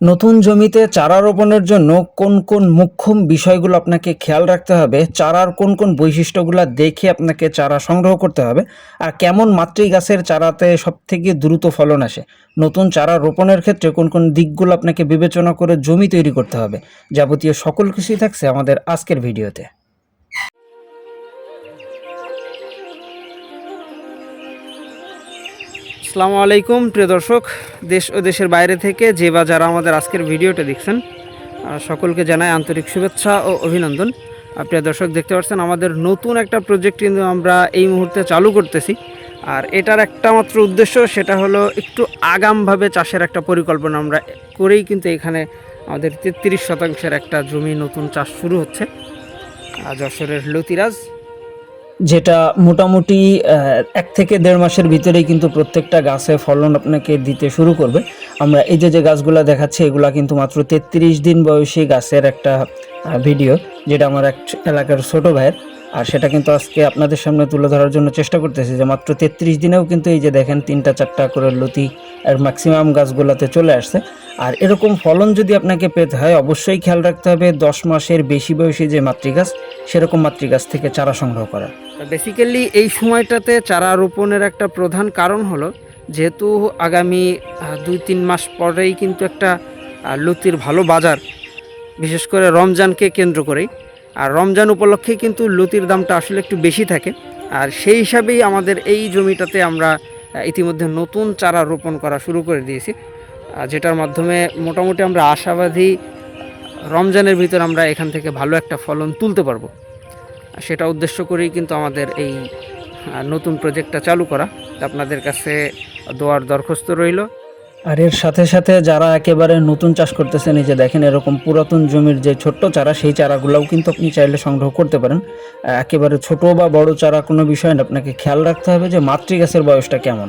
নতুন জমিতে চারা রোপণের জন্য কোন কোন মুখ্য বিষয়গুলো আপনাকে খেয়াল রাখতে হবে, চারার কোন কোন বৈশিষ্ট্যগুলো দেখে আপনাকে চারা সংগ্রহ করতে হবে, আর কেমন মাতৃ গাছের চারাতে সবথেকে দ্রুত ফলন আসে, নতুন চারা রোপণের ক্ষেত্রে কোন কোন দিকগুলো আপনাকে বিবেচনা করে জমি তৈরি করতে হবে, যাবতীয় সকল কিছুই থাকছে আমাদের আজকের ভিডিওতে। আসসালামু আলাইকুম, প্রিয় দর্শক। দেশ ও দেশের বাইরে থেকে যে বা যারা আমাদের আজকের ভিডিওটা দেখছেন সকলকে জানাই আন্তরিক শুভেচ্ছা ও অভিনন্দন। প্রিয় দর্শক, দেখতে পাচ্ছেন, আমাদের নতুন একটা প্রজেক্ট কিন্তু আমরা এই মুহূর্তে চালু করতেছি। আর এটার একটা মাত্র উদ্দেশ্য, সেটা হলো একটু আগামভাবে চাষের একটা পরিকল্পনা। আমরা করেই কিন্তু এখানে আমাদের তেত্রিশ শতাংশের একটা জমি নতুন চাষ শুরু হচ্ছে। যশোরের লতিরাজ যেটা মোটামুটি এক থেকে দেড় মাসের ভিতরেই কিন্তু প্রত্যেকটা গাছে ফলন আপনাকে দিতে শুরু করবে। আমরা এই যে যে গাছগুলো দেখাচ্ছি, এগুলা কিন্তু মাত্র তেত্রিশ দিন বয়সী গাছের একটা ভিডিও যেটা আমার এক এলাকার ছোটো ভাইয়ের। আর সেটা কিন্তু আজকে আপনাদের সামনে তুলে ধরার জন্য চেষ্টা করতেছি যে মাত্র তেত্রিশ দিনেও কিন্তু এই যে দেখেন তিনটা, চারটা করে লতি আর ম্যাক্সিমাম গাছগুলোতে চলে আসছে। আর এরকম ফলন যদি আপনাকে পেতে হয়, অবশ্যই খেয়াল রাখতে হবে দশ মাসের বেশি বয়সী যে মাতৃগাছ, সেরকম মাতৃগাছ থেকে চারা সংগ্রহ করা। বেসিক্যালি এই সময়টাতে চারা রোপণের একটা প্রধান কারণ হলো, যেহেতু আগামী দুই, তিন মাস পরেই কিন্তু একটা লতির ভালো বাজার, বিশেষ করে রমজানকে কেন্দ্র করেই। আর রমজান উপলক্ষে কিন্তু লতির দামটা আসলে একটু বেশি থাকে। আর সেই হিসাবেই আমাদের এই জমিটাতে আমরা ইতিমধ্যে নতুন চারা রোপণ করা শুরু করে দিয়েছি। যেটার মাধ্যমে মোটামুটি আমরা আশাবাদী রমজানের ভিতর আমরা এখান থেকে ভালো একটা ফলন তুলতে পারব। সেটা উদ্দেশ্য করেই কিন্তু আমাদের এই নতুন প্রজেক্টটা চালু করা। আপনাদের কাছে দোয়ার দরখাস্ত রইল। আর এর সাথে সাথে যারা একেবারে নতুন চাষ করতেছেন, এই যে দেখেন এরকম পুরাতন জমির যে ছোট্ট চারা, সেই চারাগুলোও কিন্তু আপনি চাইলে সংগ্রহ করতে পারেন। একেবারে ছোট বা বড় চারা কোনো বিষয় না, আপনাকে খেয়াল রাখতে হবে যে মাতৃগাছের বয়সটা কেমন।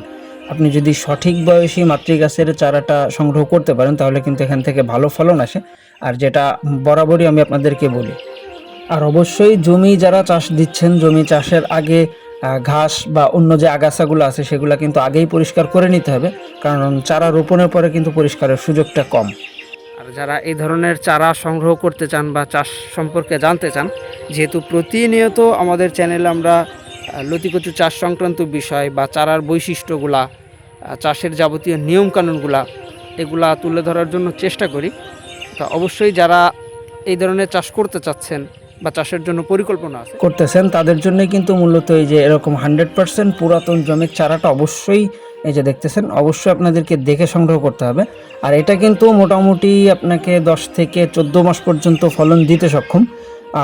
আপনি যদি সঠিক বয়সী মাতৃগাছের চারাটা সংগ্রহ করতে পারেন, তাহলে কিন্তু এখান থেকে ভালো ফলন আসে। আর যেটা বরাবরই আমি আপনাদেরকে বলি, আর অবশ্যই জমি যারা চাষ দিচ্ছেন, জমি চাষের আগে ঘাস বা অন্য যে আগাছাগুলো আছে সেগুলো কিন্তু আগেই পরিষ্কার করে নিতে হবে, কারণ চারা রোপণের পরে কিন্তু পরিষ্কারের সুযোগটা কম। আর যারা এই ধরনের চারা সংগ্রহ করতে চান বা চাষ সম্পর্কে জানতে চান, যেহেতু প্রতিনিয়ত আমাদের চ্যানেলে আমরা লতিকচু চাষ সংক্রান্ত বিষয় বা চারার বৈশিষ্ট্যগুলা চাষের যাবতীয় নিয়মকানুনগুলা, এগুলা তুলে ধরার জন্য চেষ্টা করি। তা অবশ্যই যারা এই ধরনের চাষ করতে চাচ্ছেন বা চাষের জন্য পরিকল্পনা আছে? করতেছেন। তাদের জন্যই কিন্তু মূলত এই যে এরকম হান্ড্রেড পার্সেন্ট পুরাতন জমির চারাটা অবশ্যই এই যে দেখতেছেন অবশ্যই আপনাদেরকে দেখে সংগ্রহ করতে হবে। আর এটা কিন্তু মোটামুটি আপনাকে দশ থেকে চোদ্দ মাস পর্যন্ত ফলন দিতে সক্ষম।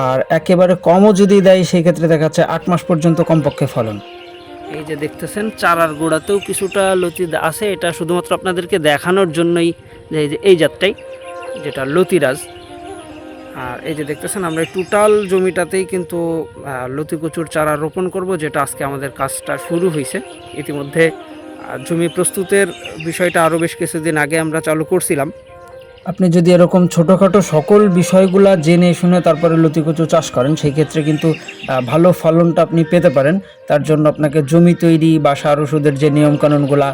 আর একেবারে কমও যদি দেয় সেই ক্ষেত্রে দেখা যাচ্ছে আট মাস পর্যন্ত কমপক্ষে ফলন। এই যে দেখতেছেন চারার গোড়াতেও কিছুটা লতি আছে। এটা শুধুমাত্র আপনাদেরকে দেখানোর জন্যই যে এই যে এই জাতটাই যেটা লতিরাজ। আর এই যে দেখতেছেন আমরা টোটাল জমিটাতেই কিন্তু আহ, লতি কচুর চারা রোপণ করব যেটা আজকে আমাদের কাজটা শুরু হয়েছে ইতিমধ্যে জমি প্রস্তুতের বিষয়টা আরও বেশ কিছুদিন আগে আমরা চালু করছিলাম। আপনি যদি এরকম ছোটোখাটো সকল বিষয়গুলা জেনে শুনে তারপরে লতিকচু চাষ করেন সেই ক্ষেত্রে কিন্তু ভালো ফলনটা আপনি পেতে পারেন। তার জন্য আপনাকে জমি তৈরি বা সার ওষুধের যে নিয়মকানুনগুলা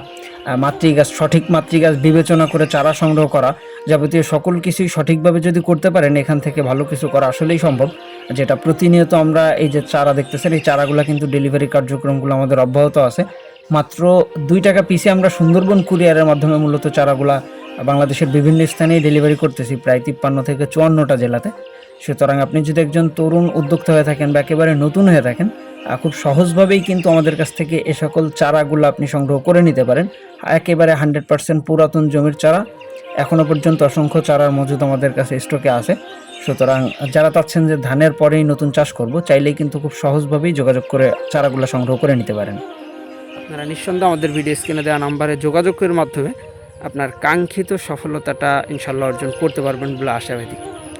মাতৃগাছ, সঠিক মাতৃগাছ বিবেচনা করে চারা সংগ্রহ করা যাবতীয় সকল কিছুই সঠিকভাবে যদি করতে পারেন, এখান থেকে ভালো কিছু করা আসলেই সম্ভব। যেটা প্রতিনিয়ত আমরা এই যে চারা দেখতেছেন, এই চারাগুলা কিন্তু ডেলিভারি কার্যক্রমগুলো আমাদের অব্যাহত আছে। মাত্র দুই টাকা পিসে আমরা সুন্দরবন কুরিয়ারের মাধ্যমে মূলত চারাগুলা বাংলাদেশের বিভিন্ন স্থানেই ডেলিভারি করতেছি, প্রায় তিপ্পান্ন থেকে চুয়ান্নটা জেলাতে। সুতরাং আপনি যদি একজন তরুণ উদ্যোক্তা হয়ে থাকেন বা একেবারে নতুন হয়ে থাকেন খুব সহজভাবেই কিন্তু আমাদের কাছ থেকে এ সকল চারাগুলো আপনি সংগ্রহ করে নিতে পারেন। একেবারে হান্ড্রেড পার্সেন্ট পুরাতন জমির চারা। এখনও পর্যন্ত অসংখ্য চারার মজুদ আমাদের কাছে স্টকে আছে। সুতরাং যারা চাচ্ছেন যে ধানের পরেই নতুন চাষ করব, চাইলেই কিন্তু খুব সহজভাবেই যোগাযোগ করে চারাগুলো সংগ্রহ করে নিতে পারেন। আপনারা নিঃসন্দেহে আমাদের ভিডিও স্ক্রিনে দেওয়া নাম্বারে যোগাযোগের মাধ্যমে আপনার কাঙ্ক্ষিত সফলতাটা ইনশাল্লাহ অর্জন করতে পারবেন বলে আশাবাদী